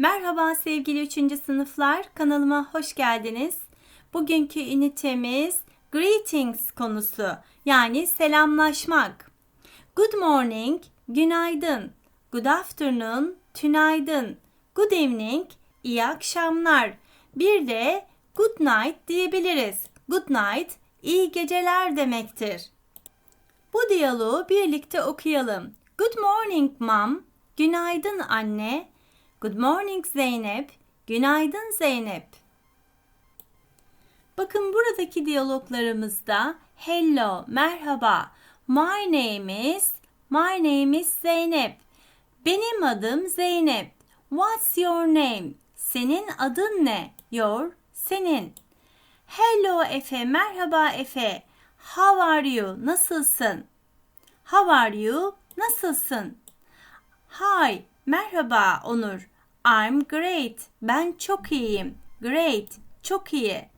Merhaba sevgili 3. sınıflar, kanalıma hoş geldiniz. Bugünkü ünitemiz greetings konusu yani selamlaşmak. Good morning, günaydın. Good afternoon, tünaydın. Good evening, iyi akşamlar. Bir de good night diyebiliriz. Good night, iyi geceler demektir. Bu diyaloğu birlikte okuyalım. Good morning mom, günaydın anne. Good morning Zeynep, günaydın Zeynep. Bakın buradaki diyaloglarımızda hello, merhaba, my name is, my name is Zeynep. Benim adım Zeynep. What's your name? Senin adın ne? Your, senin. Hello Efe, merhaba Efe. How are you? Nasılsın? How are you? Nasılsın? Hi, merhaba Onur. I'm great. Ben çok iyiyim. Great, çok iyi.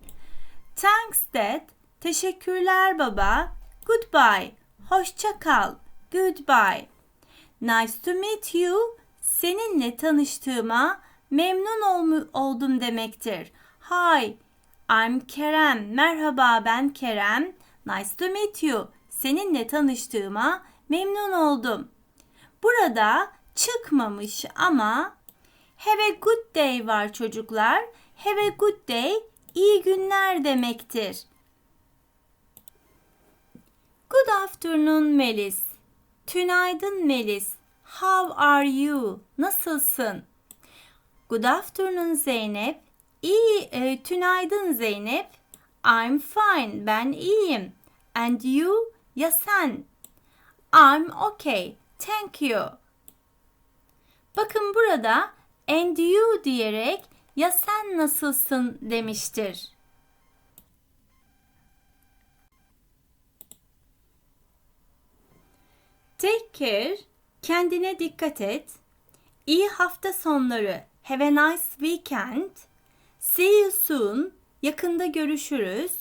Thanks dad. Teşekkürler baba. Goodbye. Hoşça kal. Goodbye. Nice to meet you. Seninle tanıştığıma memnun olmu- oldum demektir. Hi, I'm Kerem. Merhaba ben Kerem. Nice to meet you. Seninle tanıştığıma memnun oldum. Burada çıkmamış ama have a good day var çocuklar. Have a good day iyi günler demektir. Good afternoon Melis. Tünaydın Melis. How are you? Nasılsın? Good afternoon Zeynep. İyi, e, tünaydın Zeynep. I'm fine. Ben iyiyim. And you? Ya sen? I'm okay. Thank you. Bakın burada and you diyerek ya sen nasılsın demiştir. Take care, kendine dikkat et. İyi hafta sonları. Have a nice weekend. See you soon, yakında görüşürüz.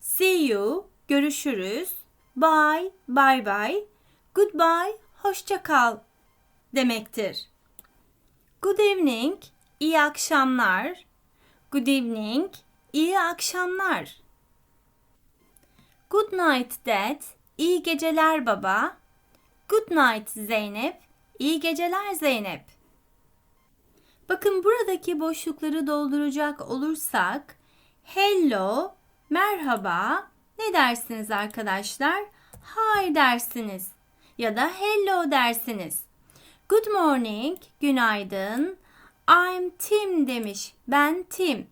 See you, görüşürüz. Bye, bye bye. Goodbye, hoşça kal demektir. Good evening, iyi akşamlar. Good evening, iyi akşamlar. Good night dad, iyi geceler baba. Good night Zeynep, iyi geceler Zeynep. Bakın buradaki boşlukları dolduracak olursak hello, merhaba ne dersiniz arkadaşlar? Hi dersiniz ya da hello dersiniz. Good morning, günaydın. I'm Tim demiş. Ben Tim.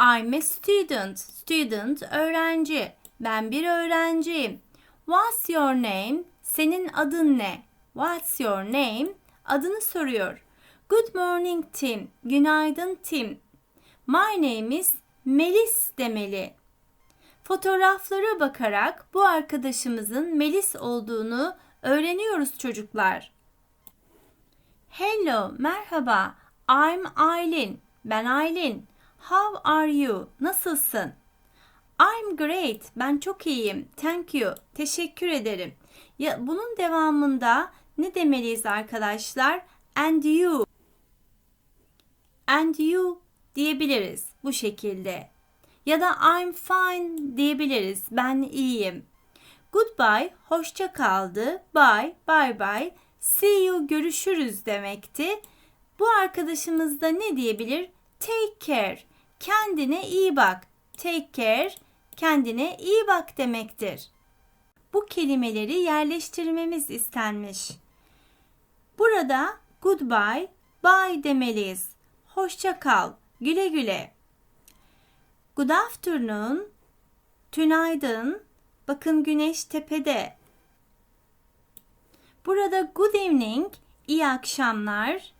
I'm a student. Student, öğrenci. Ben bir öğrenciyim. What's your name? Senin adın ne? What's your name? Adını soruyor. Good morning Tim. Günaydın Tim. My name is Melis demeli. Fotoğraflara bakarak bu arkadaşımızın Melis olduğunu öğreniyoruz çocuklar. Hello, merhaba. I'm Aylin. Ben Aylin. How are you? Nasılsın? I'm great. Ben çok iyiyim. Thank you. Teşekkür ederim. Ya bunun devamında ne demeliyiz arkadaşlar? And you. And you diyebiliriz bu şekilde. Ya da I'm fine diyebiliriz. Ben iyiyim. Goodbye, hoşça kaldı. Bye, bye bye. See you, görüşürüz demekti. Bu arkadaşımız da ne diyebilir? Take care, kendine iyi bak. Take care, kendine iyi bak demektir. Bu kelimeleri yerleştirmemiz istenmiş. Burada goodbye, bye demeliyiz. Hoşça kal, güle güle. Good afternoon, tünaydın. Bakın güneş tepede. Burada good evening, iyi akşamlar.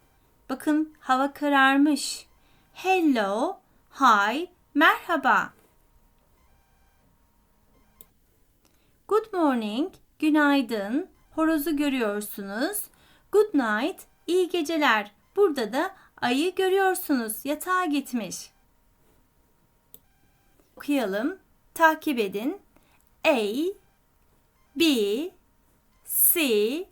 Bakın hava kararmış. Hello, hi, merhaba. Good morning, günaydın. Horozu görüyorsunuz. Good night, iyi geceler. Burada da ayı görüyorsunuz. Yatağa gitmiş. Okuyalım. Takip edin. A, B, C,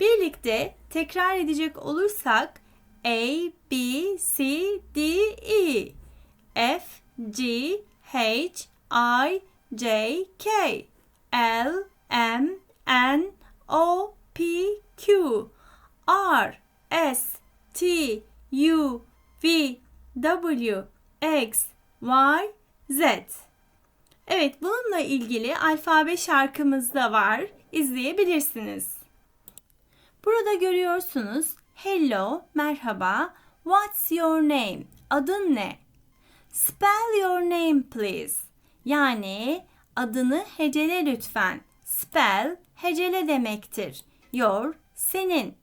Birlikte tekrar edecek olursak A, B, C, D, E F, G, H, I, J, K L, M, N, O, P, Q R, S, T, U, V, W, X, Y, Z. Evet bununla ilgili alfabe şarkımız da var. İzleyebilirsiniz. Burada görüyorsunuz hello, merhaba, what's your name, adın ne? Spell your name please. Yani adını hecele lütfen. Spell hecele demektir. Your senin.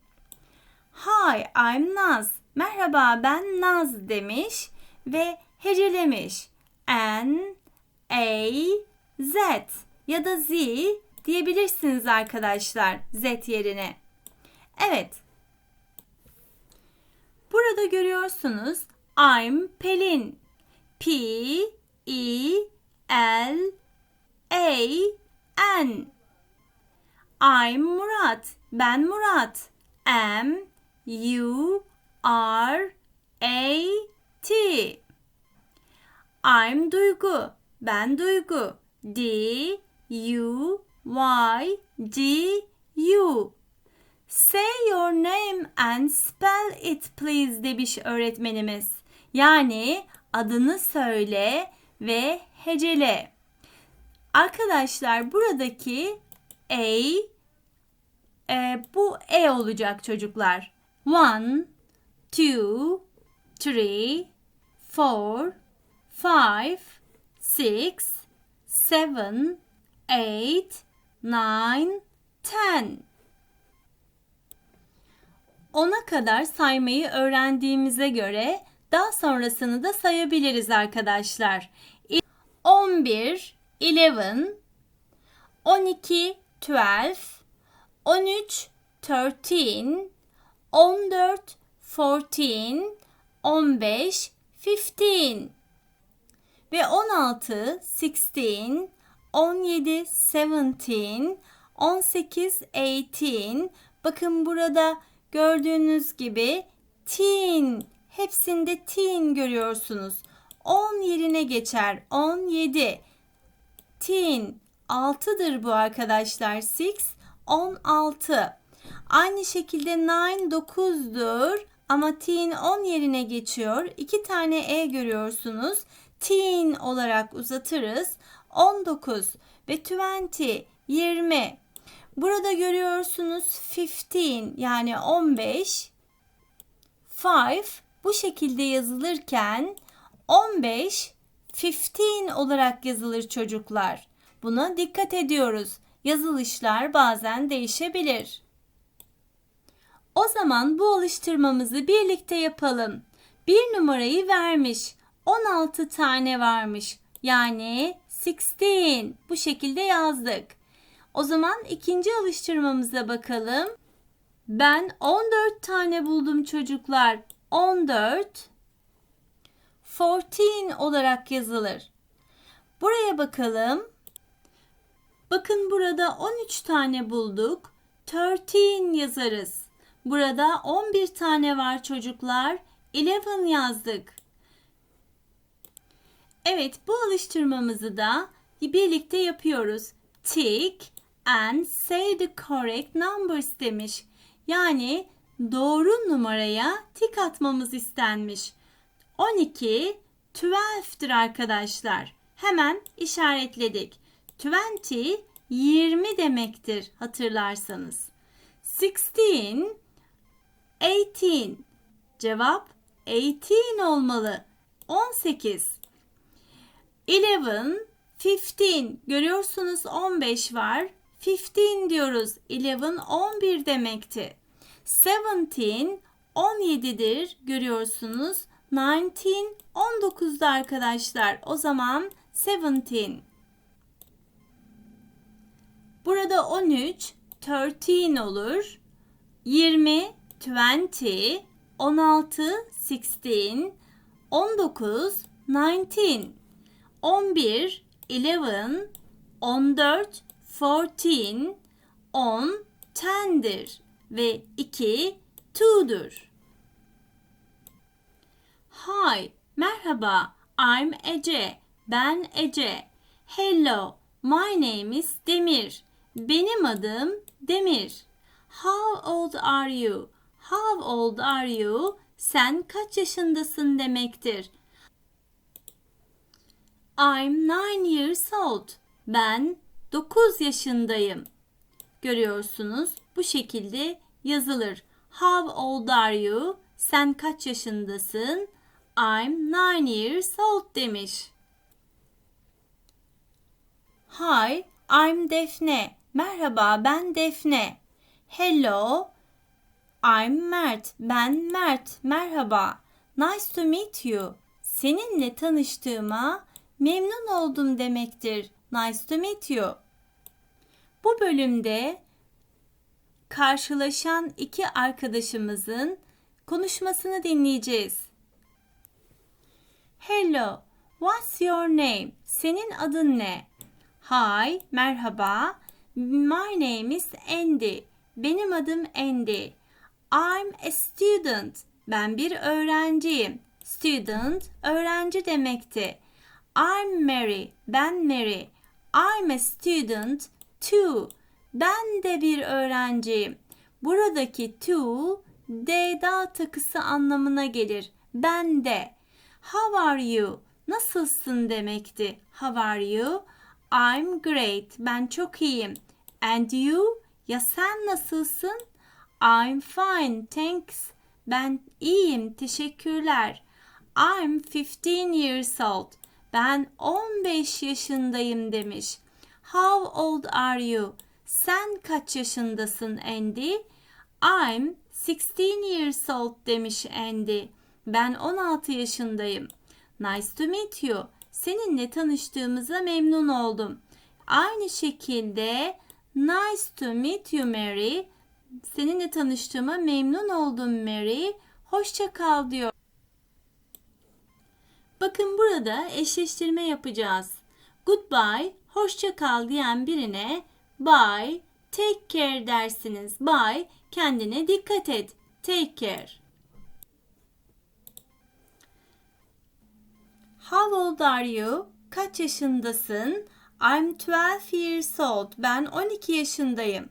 Hi, I'm Naz. Merhaba ben Naz demiş ve hecelemiş. N A Z ya da Z diyebilirsiniz arkadaşlar Z yerine. Evet. Burada görüyorsunuz I'm Pelin. P E L A N. I'm Murat. Ben Murat. M U R A T. I'm Duygu. Ben Duygu. D U Y G U. Say your name and spell it please demiş öğretmenimiz. Yani adını söyle ve hecele. Arkadaşlar buradaki A e, bu E olacak çocuklar. One, two, three, four, five, six, seven, eight, nine, ten. Ona kadar saymayı öğrendiğimize göre daha sonrasını da sayabiliriz arkadaşlar. 11, 11, 12, 12, 13, 13, 14, 14, 15, 15 ve 16, 16, 17, 17, 18, 18. Bakın burada gördüğünüz gibi teen hepsinde teen görüyorsunuz. 10 yerine geçer. 17. Teen 6'dır bu arkadaşlar. 6 16. Aynı şekilde 9 9'dur ama teen 10 yerine geçiyor. 2 tane e görüyorsunuz. Teen olarak uzatırız. 19 ve 20 20. Burada görüyorsunuz 15 yani 15. 5 bu şekilde yazılırken 15 15 olarak yazılır çocuklar. Buna dikkat ediyoruz. Yazılışlar bazen değişebilir. O zaman bu alıştırmamızı birlikte yapalım. Bir numarayı vermiş. 16 tane varmış. Yani 16 bu şekilde yazdık. O zaman ikinci alıştırmamıza bakalım. Ben 14 tane buldum çocuklar. 14 14 olarak yazılır. Buraya bakalım. Bakın burada 13 tane bulduk. 13 yazarız. Burada 11 tane var çocuklar. 11 yazdık. Evet bu alıştırmamızı da birlikte yapıyoruz. Tick and say the correct numbers demiş. Yani doğru numaraya tik atmamız istenmiş. 12 12'dir arkadaşlar. Hemen işaretledik. 20 20 demektir hatırlarsanız. 16 18 cevap 18 olmalı. 18 11 15 görüyorsunuz 15 var. 15 diyoruz. 11 11 demekti. 17 17'dir. Görüyorsunuz. 19 19'da arkadaşlar. O zaman 17. Burada 13 13 olur. 20 20 16 16 19 19 11 11 14 14 10 10'dir ve 2 2'dur. Hi, merhaba. I'm Ece. Ben Ece. Hello, my name is Demir. Benim adım Demir. How old are you? How old are you? Sen kaç yaşındasın demektir. I'm nine years old. Ben 9 yaşındayım. Görüyorsunuz bu şekilde yazılır. How old are you? Sen kaç yaşındasın? I'm nine years old demiş. Hi, I'm Defne. Merhaba, ben Defne. Hello, I'm Mert. Ben Mert. Merhaba. Nice to meet you. Seninle tanıştığıma memnun oldum demektir. Nice to meet you. Bu bölümde karşılaşan iki arkadaşımızın konuşmasını dinleyeceğiz. Hello, what's your name? Senin adın ne? Hi, merhaba. My name is Andy. Benim adım Andy. I'm a student. Ben bir öğrenciyim. Student, öğrenci demekti. I'm Mary. Ben Mary. I'm a student too. Ben de bir öğrenciyim. Buradaki to D'da takısı anlamına gelir. Ben de. How are you? Nasılsın demekti. How are you? I'm great. Ben çok iyiyim. And you? Ya sen nasılsın? I'm fine. Thanks. Ben iyiyim. Teşekkürler. I'm 15 years old. Ben 15 yaşındayım demiş. How old are you? Sen kaç yaşındasın Andy? I'm 16 years old demiş Andy. Ben 16 yaşındayım. Nice to meet you. Seninle tanıştığımıza memnun oldum. Aynı şekilde nice to meet you Mary. Seninle tanıştığıma memnun oldum Mary. Hoşça kal diyor. Bakın burada eşleştirme yapacağız. Goodbye, hoşça kal diyen birine bye, take care dersiniz. Bye, kendine dikkat et. Take care. How old are you? Kaç yaşındasın? I'm 12 years old. Ben 12 yaşındayım.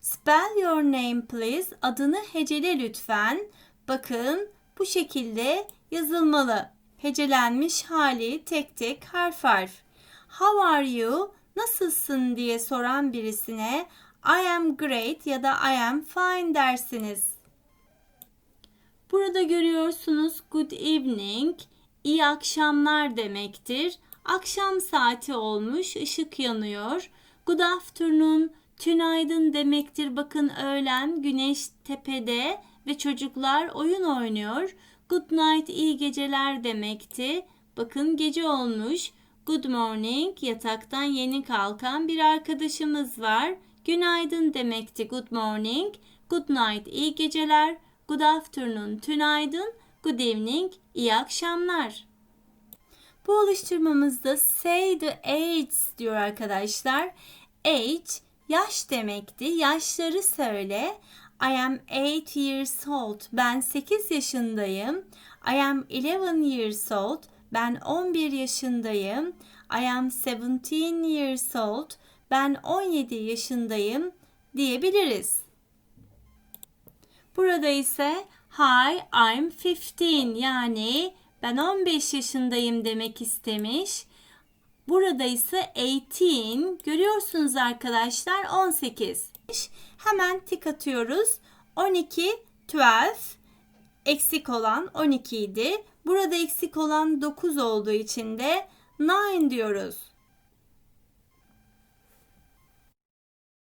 Spell your name please. Adını hecele lütfen. Bakın bu şekilde yazılmalı. Hecelenmiş hali tek tek harf harf. How are you? Nasılsın diye soran birisine I am great ya da I am fine dersiniz. Burada görüyorsunuz good evening, iyi akşamlar demektir. Akşam saati olmuş, ışık yanıyor. Good afternoon, tünaydın demektir. Bakın öğlen güneş tepede ve çocuklar oyun oynuyor. Good night, iyi geceler demekti. Bakın gece olmuş. Good morning, yataktan yeni kalkan bir arkadaşımız var. Günaydın demekti good morning. Good night, iyi geceler. Good afternoon, tünaydın. Good evening, iyi akşamlar. Bu alıştırmamızda say the ages diyor arkadaşlar. Age yaş demekti. Yaşları söyle. I am 8 years old. Ben 8 yaşındayım. I am 11 years old. Ben 11 yaşındayım. I am 17 years old. Ben 17 yaşındayım diyebiliriz. Burada ise Hi, I'm 15 yani ben 15 yaşındayım demek istemiş. Burada ise 18 görüyorsunuz arkadaşlar 18. Hemen tik atıyoruz. 12, 12 eksik olan 12 idi. Burada eksik olan 9 olduğu için de 9 diyoruz.